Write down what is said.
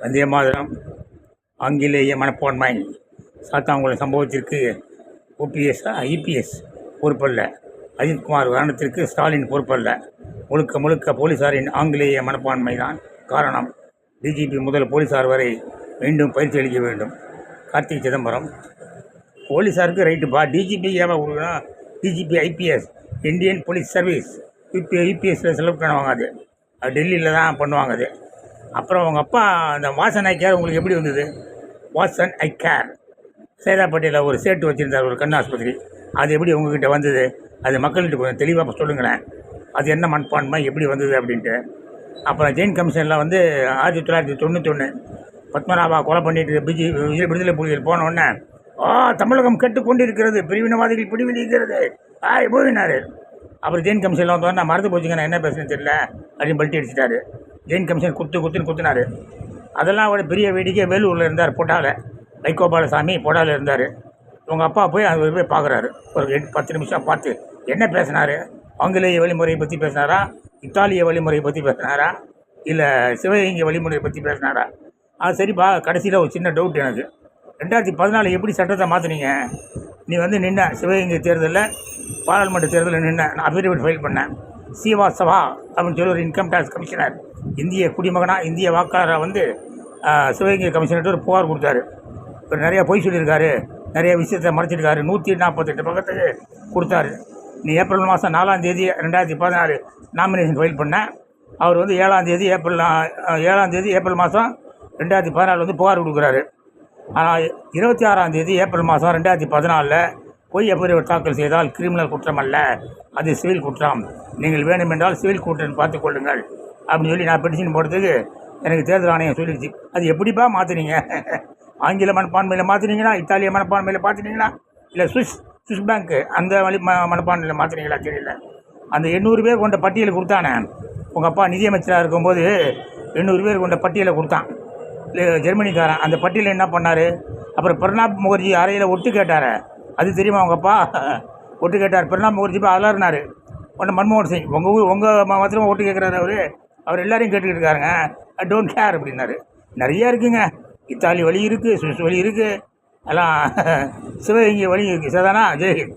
வந்தே மாதிரம். ஆங்கிலேய மனப்பான்மை. சாத்தாங்குளம் சம்பவத்திற்கு ஓபிஎஸ் ஐபிஎஸ் பொறுப்பல்ல. அஜித்குமார் மரணத்திற்கு ஸ்டாலின் பொறுப்பல்ல. முழுக்க முழுக்க போலீசாரின் ஆங்கிலேய மனப்பான்மை தான் காரணம் டிஜிபி முதல் போலீசார் வரை மீண்டும் பயிற்சி அளிக்க வேண்டும். கார்த்திக் சிதம்பரம். போலீஸாருக்கு ரைட்டுப்பா டிஜிபி ஏவா கொடுக்கணும் DGP IPS Indian police service UP யூபிஎஸ்சில் செலவு பண்ணுவாங்க அது. அது டெல்லியில் தான் பண்ணுவாங்க அது. அப்புறம் உங்கள் அப்பா அந்த வாசன் ஐ கேர் உங்களுக்கு எப்படி வந்தது? வாசன் ஐ கேர். சேதாப்பட்டியில் ஒரு சேட்டு வச்சுருந்தார் ஒரு கண் ஆஸ்பத்திரி. அது எப்படி உங்ககிட்ட வந்தது? அது மக்கள்கிட்ட கொஞ்சம் தெளிவாக சொல்லுங்களேன். அது என்ன மண்பான்மை எப்படி வந்தது அப்படின்ட்டு. அப்புறம் ஜெயின் கமிஷனில் வந்து ஆயிரத்தி தொள்ளாயிரத்தி தொண்ணூத்தொன்று பத்மநாபா கொலை பண்ணிட்டு பிஜி விடுதலை- விடுதலை புலிகள் போனோடனே ஆ தமிழகம் கெட்டு கொண்டிருக்கிறது. பிரிவினவாதிகள் பிடிவிலிக்கிறது ஆ போயினார். அப்புறம் ஜெயின் கமிஷனில் வந்தோடனே மறந்து போச்சுங்க நான் என்ன பேசுனேன்னு தெரியல. அப்படின்னு பல்ட்டி அடிச்சிட்டாரு. ஜெயின் கமிஷன் குத்து குத்துன்னு குத்துனார். அதெல்லாம் ஒரு பெரிய வேடிக்கை வேலூரில் இருந்தார் பொட்டாவில் வைகோபாலசாமி பொட்டாவில் இருந்தார். உங்கள் அப்பா போய் அது போய் பார்க்குறாரு ஒரு எட்டு பத்து நிமிஷம் பார்த்து என்ன பேசினாரு? ஆங்கிலேய வழிமுறையை பற்றி பேசினாரா? இத்தாலிய வழிமுறையை பற்றி பேசினாரா? இல்லை சிவகங்கை வழிமுறையை பற்றி பேசினாரா? அது சரிப்பா கடைசியில் ஒரு சின்ன டவுட் எனக்கு. ரெண்டாயிரத்தி பதினாலு எப்படி சட்டத்தை மாற்றுனீங்க நீ வந்து நின்ன சிவகங்கை தேர்தலில் பாராளுமன்ற தேர்தலில் நின்ன நான் அஃபிடவிட் ஃபைல் பண்ணேன். சீவாசவா அப்படின்னு சொல்லி ஒரு இன்கம் டேக்ஸ் கமிஷனர் இந்திய குடிமகனாக இந்திய வாக்காளராக வந்து சிவகங்கை கமிஷனர்கிட்ட ஒரு புகார் கொடுத்தாரு. இவர் நிறையா பொய் சொல்லியிருக்காரு நிறைய விஷயத்தை மறைச்சிருக்காரு. நூற்றி நாற்பத்தெட்டு பக்கத்துக்கு கொடுத்தாரு. நீ ஏப்ரல் மாதம் நாலாம் தேதி ரெண்டாயிரத்தி பதினாறு நாமினேஷன் ஃபைல் பண்ண. அவர் வந்து ஏழாம் தேதி ஏப்ரல் ஏழாம் தேதி ஏப்ரல் மாதம் ரெண்டாயிரத்தி பதினாலு வந்து புகார் கொடுக்குறாரு. ஆனால் இருபத்தி ஆறாம் தேதி ஏப்ரல் மாதம் ரெண்டாயிரத்தி பதினாலில் பொய் எஃப்ஐஆர் தாக்கல் செய்தால் கிரிமினல் குற்றம் அல்ல அது சிவில் குற்றம். நீங்கள் வேண்டுமென்றால் சிவில் குற்றம் பார்த்துக் கொள்ளுங்கள். அப்படின்னு சொல்லி நான் பெட்டிஷன் போடுறதுக்கு எனக்கு தேர்தல் ஆணையம் சொல்லிடுச்சு. அது எப்படிப்பா மாற்றுனீங்க ஆங்கில மனப்பான்மையில் மாற்றுனீங்களா இத்தாலிய மனப்பான்மையில் மாற்றுனீங்களா இல்லை சுவிஸ் சுவிஸ் பேங்க்கு அந்த வழி ம மனப்பான்மையில் மாற்றுனீங்களா தெரியல. அந்த எண்ணூறு பேர் கொண்ட பட்டியலை கொடுத்தானே. உங்கள் அப்பா நிதியமைச்சராக இருக்கும்போது எண்ணூறு பேர் கொண்ட பட்டியலை கொடுத்தான். இல்லை, ஜெர்மனிக்காரன் அந்த பட்டியலில் என்ன பண்ணார்? அப்புறம் பிரணாப் முகர்ஜி அறையில் ஒட்டு கேட்டார். அது தெரியுமா உங்கள் அப்பா? ஒட்டு கேட்டார். பிரணாப் முகர்ஜி போய் அலறினார். ஒன்று மன்மோகன் சிங் உங்கள் ஊர் உங்கள் மாத்திரமா ஒட்டு கேட்குறாரு அவர். அவர் எல்லாரையும் கேட்டுக்கிட்டு இருக்காருங்க ஐ டோன்ட் கேர் அப்படின்னாரு. நிறைய இருக்குங்க. இத்தாலி வழி இருக்குது சுவிஸ் வழி இருக்குது எல்லாம் சிவகங்கை வழி இருக்குது சரிதானா ஜெய்ஹிந்த்